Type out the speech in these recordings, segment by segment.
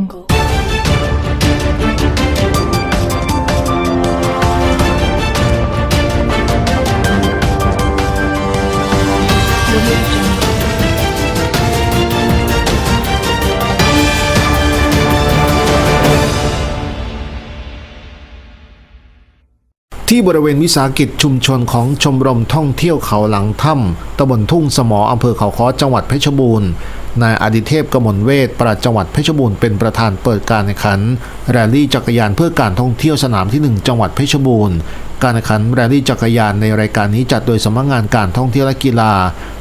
ที่บริเวณวิสาหกิจชุมชนของชมรมท่องเที่ยวเขาหลังถ้ำตำบลทุ่งสมออำเภอเขาค้อจังหวัดเพชรบูรณ์ นายอดิเทพกมลเวทปลัดจังหวัดเพชรบูรณ์เป็นประธานเปิดการแข่งขัน แรลลี่จักรยานเพื่อการท่องเที่ยวสนามที่ 1 จังหวัดเพชรบูรณ์การแข่งขันแรลลี่จักรยานในรายการนี้จัดโดยสำนักงานการท่องเที่ยวและกีฬา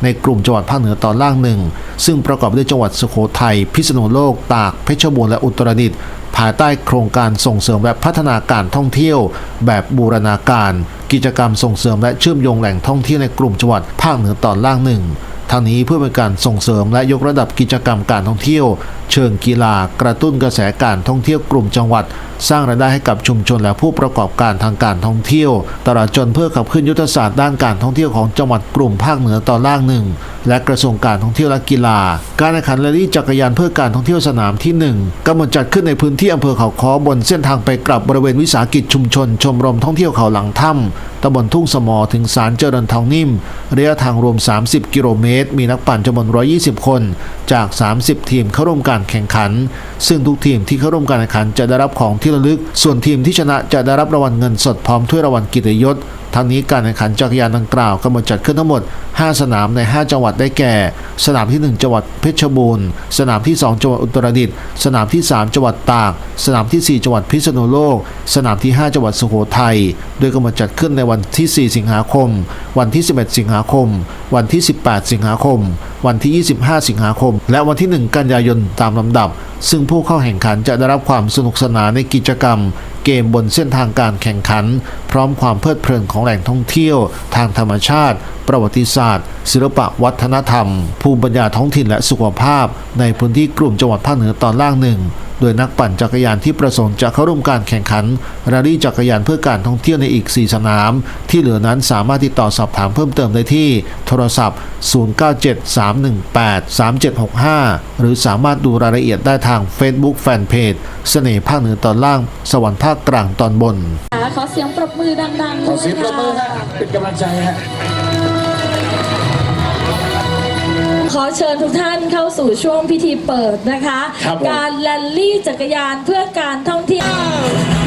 ในกลุ่มจังหวัดภาคเหนือตอนล่างหนึ่ง ซึ่งประกอบด้วยจังหวัดสุโขทัยพิษณุโลก ตาก เพชรบูรณ์และอุตรดิตถ์ภายใต้โครงการส่งเสริมและพัฒนาการท่องเที่ยว แบบบูรณาการ กิจกรรมส่งเสริมและเชื่อมโยงแหล่งท่องเที่ยวในกลุ่มจังหวัดภาคเหนือตอนล่างหนึ่ง ทางนี้เพื่อเป็นการส่งเสริมและยกระดับกิจกรรมการท่องเที่ยว เชิงกีฬากระตุ้นกระแสการท่องเที่ยวกลุ่มจังหวัด สร้างรายได้ให้กับชุมชนและผู้ประกอบการทางการท่องเที่ยว ตลอดจนเพื่อขับเคลื่อนยุทธศาสตร์ด้านการท่องเที่ยวของจังหวัดกลุ่มภาคเหนือตอนล่างหนึ่งและกระทรวงการท่องเที่ยวและกีฬา การแข่งขันแรลลี่จักรยานเพื่อการท่องเที่ยวสนามที่หนึ่งกำหนดจัดขึ้นในพื้นที่อำเภอเขาค้อบนเส้นทางไปกลับบริเวณวิสาหกิจชุมชน ชมรมท่องเที่ยวเขาหลังถ้ำตำบลทุ่งสมอถึงศาลเจริญทองนิ่มระยะทางรวม 30 กิโลเมตรมีนักปั่นจำนวน 120 คน จาก 30 ทีมเข้าร่วมการแข่งขัน ซึ่งทุกทีมที่เข้าร่วมการแข่งขันจะได้รับของที่ระลึก ส่วนทีมที่ชนะจะได้รับรางวัลเงินสดพร้อมถ้วยรางวัลกิตยศทั้งนี้การแข่งขันจักรยานดังกล่าวกำหนดจัดขึ้นทั้งหมด 5 สนามใน 5 จังหวัดได้แก่ สนามที่ 1 จังหวัดเพชรบูรณ์ สนามที่ 2 จังหวัดอุตรดิตถ์ สนามที่ 3 จังหวัดตาก สนามที่ 4 จังหวัดพิษณุโลก สนามที่ 5 จังหวัดสุโขทัย โดยกำหนดจัดขึ้นในวันที่ 4 สิงหาคม วันที่ 11 สิงหาคม วันที่ 18 สิงหาคม วันที่ 25 สิงหาคม และวันที่ 1 กันยายนตามลำดับ ซึ่งผู้เข้าแข่งขันจะได้รับความสนุกสนานในกิจกรรม เกมบนเส้นทางการแข่งขัน พร้อมความเพลิดเพลินของแหล่งท่องเที่ยว ทางธรรมชาติ ประวัติศาสตร์ ศิลปะวัฒนธรรม ภูมิปัญญาท้องถิ่นและสุขภาพ ในพื้นที่กลุ่มจังหวัดภาคเหนือตอนล่างหนึ่งโดยนักปั่นจักรยานที่ประสงค์จะเข้าร่วมการแข่งขันแรลลี่จักรยานเพื่อการท่องเที่ยวในอีก 4 สนาม ที่เหลือนั้นสามารถติดต่อสอบถามเพิ่มเติมได้ที่โทรศัพท์ 0973183765 หรือสามารถดูรายละเอียดได้ทาง Facebook Fanpage เสน่ห์ภาคเหนือตอนล่าง สวรรค์ภาคกลางตอนบน ขอเสียงปรบมือดังๆขอเสียงปรบมือด้วยฮะค่ะเป็นกำลังใจฮะขอเชิญทุกท่านเข้าสู่ช่วงพิธีเปิดนะคะครับผมการแรลลี่จักรยานเพื่อการท่องเที่ยว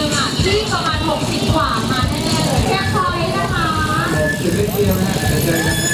นหนึ่งอะที่ประมาณ 60 กว่ามาแน่ๆเลยแค่คอยนะคะจุดเล็กเดียวนะฮะเดี๋ยวเจอกันนะ